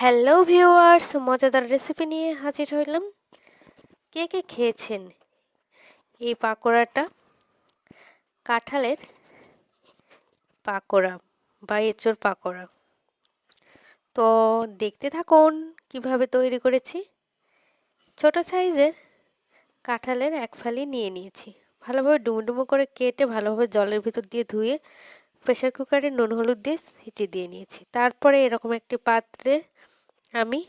Hello viewers মজাদার recipe নিয়ে হাজির হইলাম। কে কে খেয়েছেন এই পাকোড়াটা? কাঁঠালের পাকোড়া বা এঁচোর পাকোড়া। তো দেখতে থাকুন কীভাবে তৈরি করেছি। ছোট সাইজের কাঁঠালের এক ফালি নিয়ে নিয়েছি। ভালোভাবে ডুমো করে কেটে ভালোভাবে জলের ভিতর দিয়ে ধুয়ে প্রেশার কুকারে নুন, হলুদ দিয়ে সিটি দিয়ে নিয়েছি। তারপরে এরকম একটি পাত্রে আমি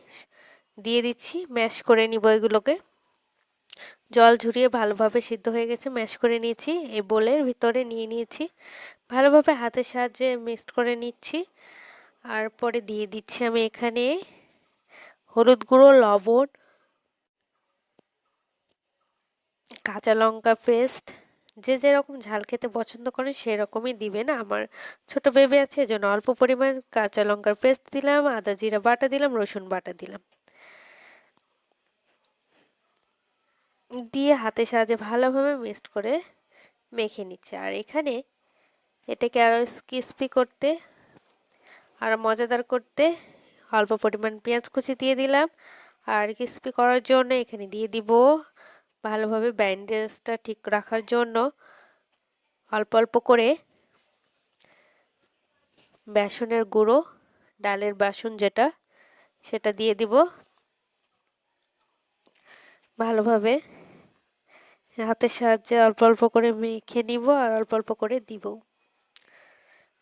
দিয়ে দিচ্ছি ম্যাশ করে নিব এগুলোকে। জল ঝরিয়ে ভালোভাবে সিদ্ধ হয়ে গেছে ম্যাশ করে নিয়েছি। এই বোলের ভিতরে নিয়ে নিয়েছি। ভালোভাবে হাতের সাহায্যে মিক্সড করে নিচ্ছি। আর পরে দিয়ে দিচ্ছি আমি এখানে হলুদ গুঁড়ো, লবণ, কাঁচা লঙ্কা পেস্ট যে যেরকম ঝাল খেতে পছন্দ করেন সেরকমই দিবেন। আমার ছোট বেবি আছে এজন্য অল্প পরিমাণ কাঁচা লঙ্কার পেস্ট দিলাম, আদা, জিরা বাটা দিলাম, রসুন বাটা দিলাম। দিয়ে হাতের সাহায্যে ভালোভাবে মিক্সড করে মেখে নিচ্ছে। আর এখানে এটাকে আরও ক্রিস্পি করতে, আর মজাদার করতে অল্প পরিমাণ পেঁয়াজ কুচি দিয়ে দিলাম। আর ক্রিস্পি করার জন্য এখানে দিয়ে দিব ভালোভাবে ব্যান্ডেজটা ঠিক রাখার জন্য অল্প অল্প করে বেসনের গুঁড়ো, ডালের বাসন যেটা, সেটা দিয়ে দিব। ভালোভাবে হাতের সাহায্যে অল্প অল্প করে মেখে নিব আর অল্প অল্প করে দিব।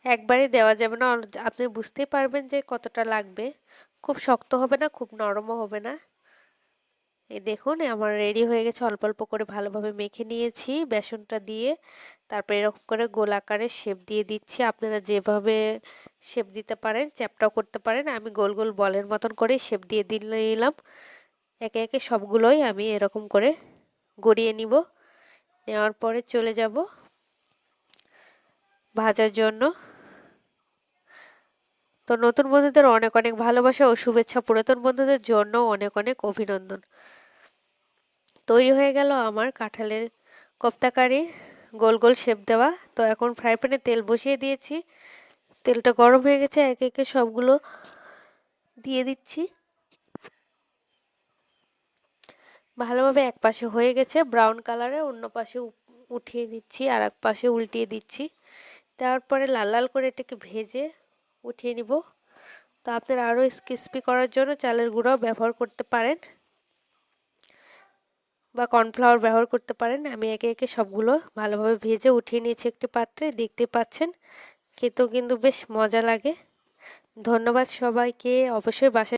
একবারে দেওয়া যাবে না। আপনি বুঝতেই পারবেন যে কতটা লাগবে। খুব শক্ত হবে না, খুব নরমও হবে না। এই দেখুন, আমার রেডি হয়ে গেছে, অল্প অল্প করে ভালোভাবে মেখে নিয়েছি, বেসনটা দিয়ে। তারপর এরকম করে গোল আকারে শেপ দিয়ে দিচ্ছি। আপনারা যেভাবে শেপ দিতে পারেন চ্যাপটাও করতে পারেন। আমি গোল গোল বলের মতন করে শেপ দিয়ে দিয়ে নিলাম। একে একে সবগুলোই আমি এরকম করে গড়িয়ে নিব। নেওয়ার পরে চলে যাব ভাজার জন্য। তো নতুন বন্ধুদের অনেক অনেক ভালোবাসা ও শুভেচ্ছা। পুরাতন বন্ধুদের জন্য অনেক অনেক অভিনন্দন। তৈরি হয়ে গেল আমার কাঁঠালের কোপ্তাকারি। গোল গোল শেপ দেওয়া। তো এখন ফ্রাই প্যানে তেল বসিয়ে দিয়েছি। তেলটা গরম হয়ে গেছে, একে একে সবগুলো দিয়ে দিচ্ছি। ভালোভাবে এক পাশে হয়ে গেছে ব্রাউন কালারে অন্য পাশে উঠিয়ে নিচ্ছি, আর এক পাশে উল্টিয়ে দিচ্ছি। তারপরে লাল লাল করে এটাকে ভেজে উঠিয়ে নিব। তো আপনারা আরও ক্রিস্পি করার জন্য চালের গুঁড়াও ব্যবহার করতে পারেন। বা কর্নফ্লাওয়ার ব্যবহার করতে পারেন। আমি একে একে সবগুলো ভালোভাবে ভেজে উঠিয়ে নিয়েছি একটি পাত্রে। দেখতে পাচ্ছেন? খেতেও কিন্তু বেশ মজা লাগে। ধন্যবাদ সবাইকে। অবশ্যই বাসায়